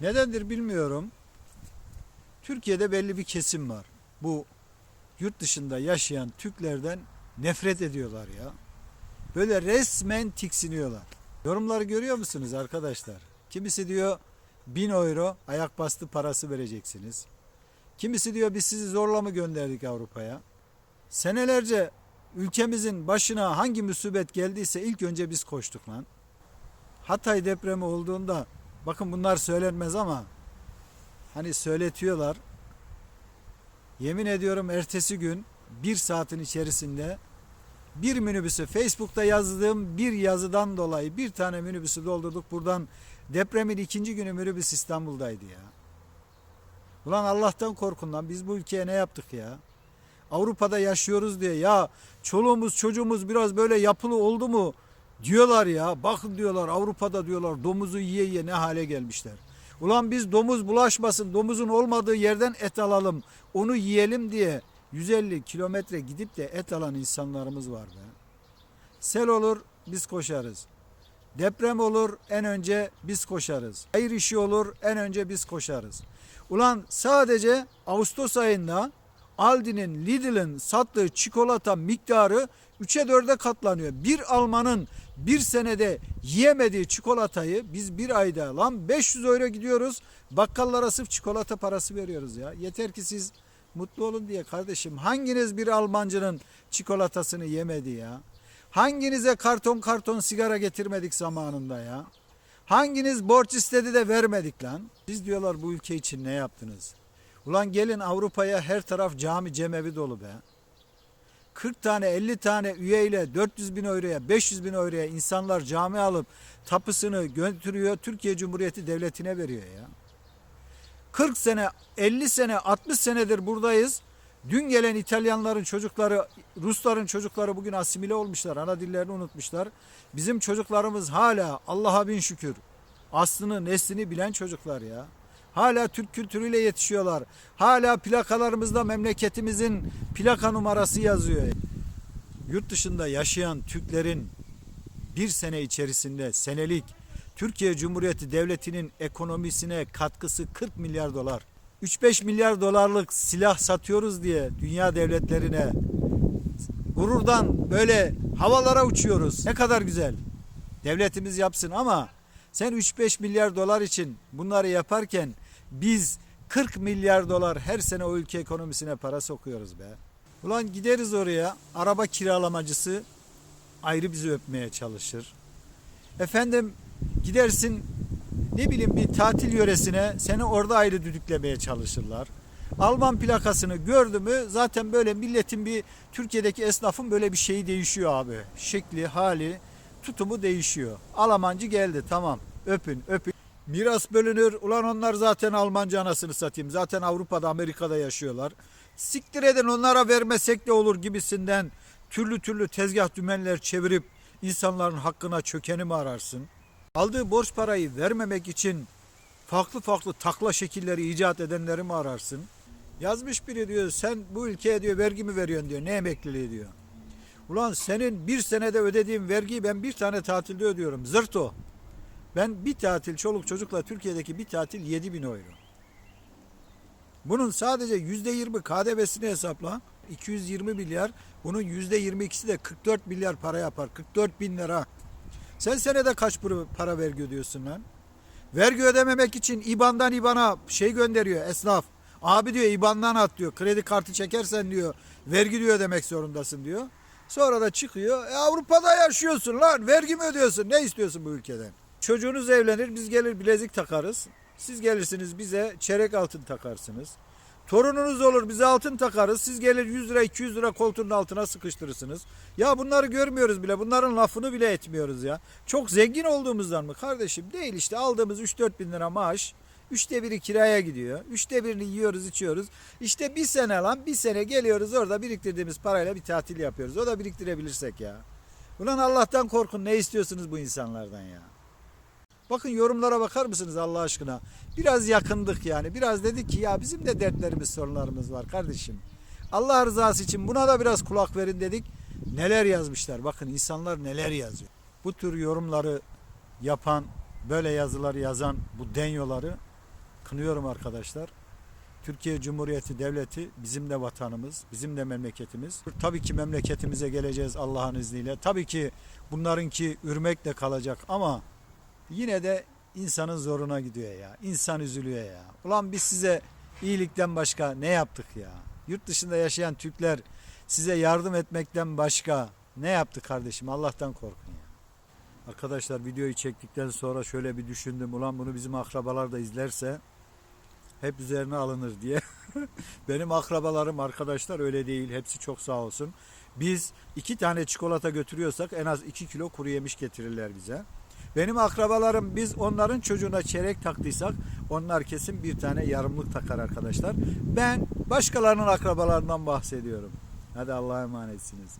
Nedendir bilmiyorum. Türkiye'de belli bir kesim var. Bu yurt dışında yaşayan Türklerden nefret ediyorlar ya. Böyle resmen tiksiniyorlar. Yorumları görüyor musunuz arkadaşlar? Kimisi diyor 1000 euro ayak bastı parası vereceksiniz. Kimisi diyor biz sizi zorla mı gönderdik Avrupa'ya? Senelerce ülkemizin başına hangi musibet geldiyse ilk önce biz koştuk lan. Hatay depremi olduğunda bakın bunlar söylenmez ama hani söyletiyorlar. Yemin ediyorum ertesi gün bir saatin içerisinde bir minibüsü Facebook'ta yazdığım bir yazıdan dolayı bir tane minibüsü doldurduk. Buradan depremin ikinci günü minibüs İstanbul'daydı ya. Ulan Allah'tan korkun lan biz bu ülkeye ne yaptık ya? Avrupa'da yaşıyoruz diye ya çoluğumuz çocuğumuz biraz böyle yapılı oldu mu diyorlar ya. Bakın diyorlar Avrupa'da diyorlar domuzu yiye yiye ne hale gelmişler. Ulan biz domuz bulaşmasın domuzun olmadığı yerden et alalım onu yiyelim diye 150 kilometre gidip de et alan insanlarımız var be. Sel olur biz koşarız. Deprem olur en önce biz koşarız. Hayır işi olur en önce biz koşarız. Ulan sadece Ağustos ayında Aldi'nin, Lidl'in sattığı çikolata miktarı 3'e 4'e katlanıyor. Bir Almanın bir senede yiyemediği çikolatayı biz bir ayda lan 500 euro gidiyoruz bakkallara sırf çikolata parası veriyoruz ya. Yeter ki siz mutlu olun diye kardeşim. Hanginiz bir Almancının çikolatasını yemedi ya? Hanginize karton karton sigara getirmedik zamanında ya? Hanginiz borç istedi de vermedik lan? Siz diyorlar bu ülke için ne yaptınız? Ulan gelin Avrupa'ya her taraf cami cemevi dolu be. 40 tane 50 tane üyeyle 400 bin euroya 500 bin euroya insanlar cami alıp tapısını götürüyor Türkiye Cumhuriyeti Devleti'ne veriyor ya. 40 sene 50 sene 60 senedir buradayız. Dün gelen İtalyanların çocukları, Rusların çocukları bugün asimile olmuşlar. Ana dillerini unutmuşlar. Bizim çocuklarımız hala Allah'a bin şükür aslını neslini bilen çocuklar ya. Hala Türk kültürüyle yetişiyorlar. Hala plakalarımızda memleketimizin plaka numarası yazıyor. Yurt dışında yaşayan Türklerin bir sene içerisinde senelik Türkiye Cumhuriyeti Devleti'nin ekonomisine katkısı 40 milyar dolar. 3-5 milyar dolarlık silah satıyoruz diye dünya devletlerine gururdan böyle havalara uçuyoruz. Ne kadar güzel. Devletimiz yapsın ama sen 3-5 milyar dolar için bunları yaparken biz 40 milyar dolar her sene o ülke ekonomisine para sokuyoruz be. Ulan gideriz oraya araba kiralamacısı ayrı bizi öpmeye çalışır. Efendim gidersin ne bileyim bir tatil yöresine seni orada ayrı düdüklemeye çalışırlar. Alman plakasını gördü mü zaten böyle milletin bir Türkiye'deki esnafın böyle bir şeyi değişiyor abi. Şekli, hali, tutumu değişiyor. Almancı geldi tamam öpün öpün. Miras bölünür. Ulan onlar zaten Almanca anasını satayım. Zaten Avrupa'da Amerika'da yaşıyorlar. Siktir edin onlara vermesek de olur gibisinden türlü türlü tezgah dümenler çevirip insanların hakkına çökeni mi ararsın? Aldığı borç parayı vermemek için farklı farklı takla şekilleri icat edenleri mi ararsın? Yazmış biri diyor sen bu ülkeye diyor vergi mi veriyorsun diyor. Ne emekliliği diyor. Ulan senin bir senede ödediğin vergiyi ben bir tane tatilde ödüyorum. Zırt o. Ben bir tatil çoluk çocukla Türkiye'deki bir tatil 7 bin euro. Bunun sadece yüzde yirmi KDV'sini hesapla. 220 milyar. Bunun yüzde 22'si de 44 milyar para yapar. 44 bin lira. Sen senede kaç para vergi ödüyorsun lan? Vergi ödememek için İBAN'dan İBAN'a şey gönderiyor esnaf. Abi diyor İBAN'dan at diyor. Kredi kartı çekersen diyor vergi diyor ödemek zorundasın diyor. Sonra da çıkıyor. E, Avrupa'da yaşıyorsun lan. Vergi mi ödüyorsun? Ne istiyorsun bu ülkeden? Çocuğunuz evlenir. Biz gelir bilezik takarız. Siz gelirsiniz bize çeyrek altın takarsınız. Torununuz olur bize altın takarız. Siz gelir 100 lira 200 lira koltuğun altına sıkıştırırsınız. Ya bunları görmüyoruz bile. Bunların lafını bile etmiyoruz ya. Çok zengin olduğumuzdan mı kardeşim? Değil işte aldığımız 3-4 bin lira maaş. Üçte biri kiraya gidiyor. Üçte birini yiyoruz içiyoruz. İşte bir sene lan bir sene geliyoruz orada biriktirdiğimiz parayla bir tatil yapıyoruz. O da biriktirebilirsek ya. Ulan Allah'tan korkun ne istiyorsunuz bu insanlardan ya? Bakın yorumlara bakar mısınız Allah aşkına? Biraz yakındık yani. Biraz dedik ki ya bizim de dertlerimiz sorunlarımız var kardeşim. Allah rızası için buna da biraz kulak verin dedik. Neler yazmışlar. Bakın insanlar neler yazıyor. Bu tür yorumları yapan, böyle yazıları yazan bu denyoları kınıyorum arkadaşlar. Türkiye Cumhuriyeti Devleti bizim de vatanımız, bizim de memleketimiz. Tabii ki memleketimize geleceğiz Allah'ın izniyle. Tabii ki bunlarınki ürmekle kalacak ama yine de insanın zoruna gidiyor ya. İnsan üzülüyor ya. Ulan biz size iyilikten başka ne yaptık ya? Yurt dışında yaşayan Türkler size yardım etmekten başka ne yaptı kardeşim? Allah'tan korkun ya. Arkadaşlar videoyu çektikten sonra şöyle bir düşündüm. Ulan bunu bizim akrabalar da izlerse hep üzerine alınır diye. Benim akrabalarım arkadaşlar öyle değil. Hepsi çok sağ olsun. Biz iki tane çikolata götürüyorsak en az iki kilo kuru yemiş getirirler bize. Benim akrabalarım biz onların çocuğuna çeyrek taktıysak onlar kesin bir tane yarımlık takar arkadaşlar. Ben başkalarının akrabalarından bahsediyorum. Hadi Allah'a emanetsiniz.